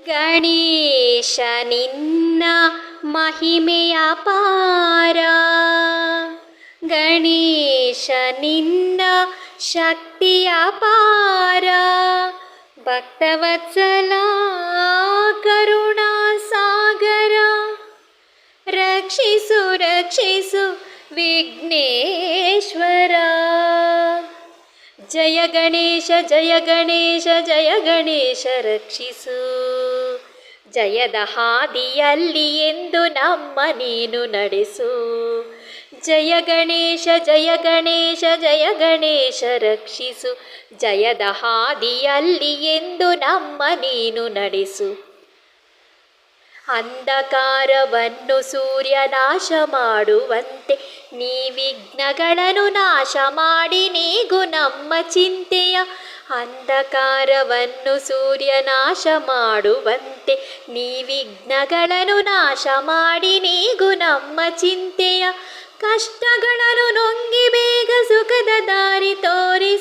ಗಣೇಶ ನಿನ್ನ ಮಹಿಮೆಯ ಪಾರ ಗಣೇಶ ನಿನ್ನ ಶಕ್ತಿಯ ಪಾರ ಭಕ್ತವತ್ಸಲ ಕರುಣಾ ಸಾಗರ ರಕ್ಷಿಸು ರಕ್ಷಿಸು ವಿಘ್ನೇಶ್ವರ ಜಯ ಗಣೇಶ ಜಯ ಗಣೇಶ ಜಯ ಗಣೇಶ ರಕ್ಷಿಸು. ಜಯದ ಹಾದಿಯಲ್ಲಿ ಎಂದು ನಮ್ಮ ನೀನು ನಡೆಸು. ಜಯ ಗಣೇಶ ಜಯ ಗಣೇಶ ಜಯ ಗಣೇಶ ರಕ್ಷಿಸು. ಜಯದ ಹಾದಿಯಲ್ಲಿ ಎಂದು ನಮ್ಮ ನೀನು ನಡೆಸು. ಅಂಧಕಾರವನ್ನು ಸೂರ್ಯ ನಾಶ ಮಾಡುವಂತೆ ನೀ ವಿಘ್ನಗಳನ್ನು ನಾಶ ಮಾಡಿ ನೀಗು ನಮ್ಮ ಚಿಂತೆಯ ಅಂಧಕಾರವನ್ನು ಸೂರ್ಯ ನಾಶ ಮಾಡುವಂತೆ ನೀ ವಿಘ್ನಗಳನ್ನು ನಾಶ ಮಾಡಿ ನೀಗು ನಮ್ಮ ಚಿಂತೆಯ ಕಷ್ಟಗಳನ್ನು ನುಂಗಿ ಬೇಗ ಸುಖದ ದಾರಿ ತೋರಿಸು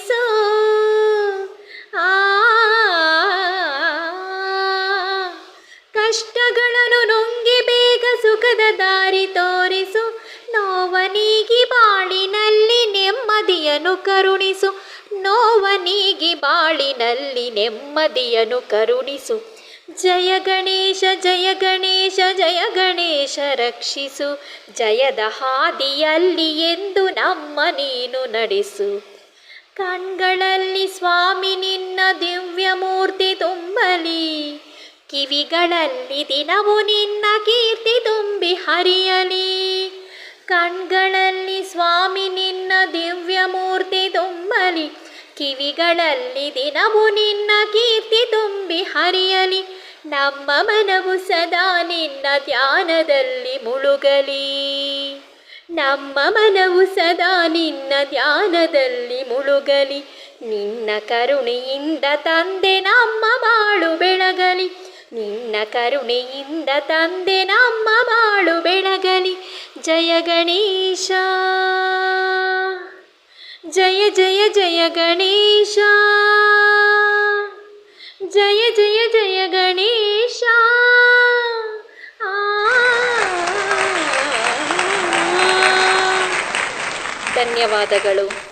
ಸುಖದ ದಾರಿ ತೋರಿಸು. ನೋವನೀಗಿ ಬಾಳಿನಲ್ಲಿ ನೆಮ್ಮದಿಯನು ಕರುಣಿಸು. ನೋವನೀಗಿ ಬಾಳಿನಲ್ಲಿ ನೆಮ್ಮದಿಯನು ಕರುಣಿಸು. ಜಯ ಗಣೇಶ ಜಯ ಗಣೇಶ ಜಯ ಗಣೇಶ ರಕ್ಷಿಸು. ಜಯದ ಹಾದಿಯಲ್ಲಿ ಎಂದು ನಮ್ಮ ನೀನು ನಡೆಸು. ಕಣ್ಗಳಲ್ಲಿ ಸ್ವಾಮಿ ನಿನ್ನ ದಿವ್ಯ ಮೂರ್ತಿ ತುಂಬಲಿ. ಕಿವಿಗಳಲ್ಲಿ ದಿನವು ನಿನ್ನ ಕೀರ್ತಿ ತುಂಬಿ ಹರಿಯಲಿ. ಕಣ್ಗಳಲ್ಲಿ ಸ್ವಾಮಿ ನಿನ್ನ ದಿವ್ಯ ಮೂರ್ತಿ ತುಂಬಲಿ. ಕಿವಿಗಳಲ್ಲಿ ದಿನವು ನಿನ್ನ ಕೀರ್ತಿ ತುಂಬಿ ಹರಿಯಲಿ. ನಮ್ಮ ಮನವು ಸದಾ ನಿನ್ನ ಧ್ಯಾನದಲ್ಲಿ ಮುಳುಗಲಿ. ನಮ್ಮ ಮನವು ಸದಾ ನಿನ್ನ ಧ್ಯಾನದಲ್ಲಿ ಮುಳುಗಲಿ. ನಿನ್ನ ಕರುಣೆಯಿಂದ ತಂದೆ ನಮ್ಮ ಬಾಳು ಬೆಳಗಲಿ. ನಿನ್ನ ಕರುಣೆಯಿಂದ ತಂದೆ ನಮ್ಮ ಬಾಳು ಬೆಳಗಲಿ. ಜಯ ಗಣೇಶ. ಜಯ ಜಯ ಜಯ ಗಣೇಶ. ಜಯ ಜಯ ಜಯ ಗಣೇಶ. ಧನ್ಯವಾದಗಳು.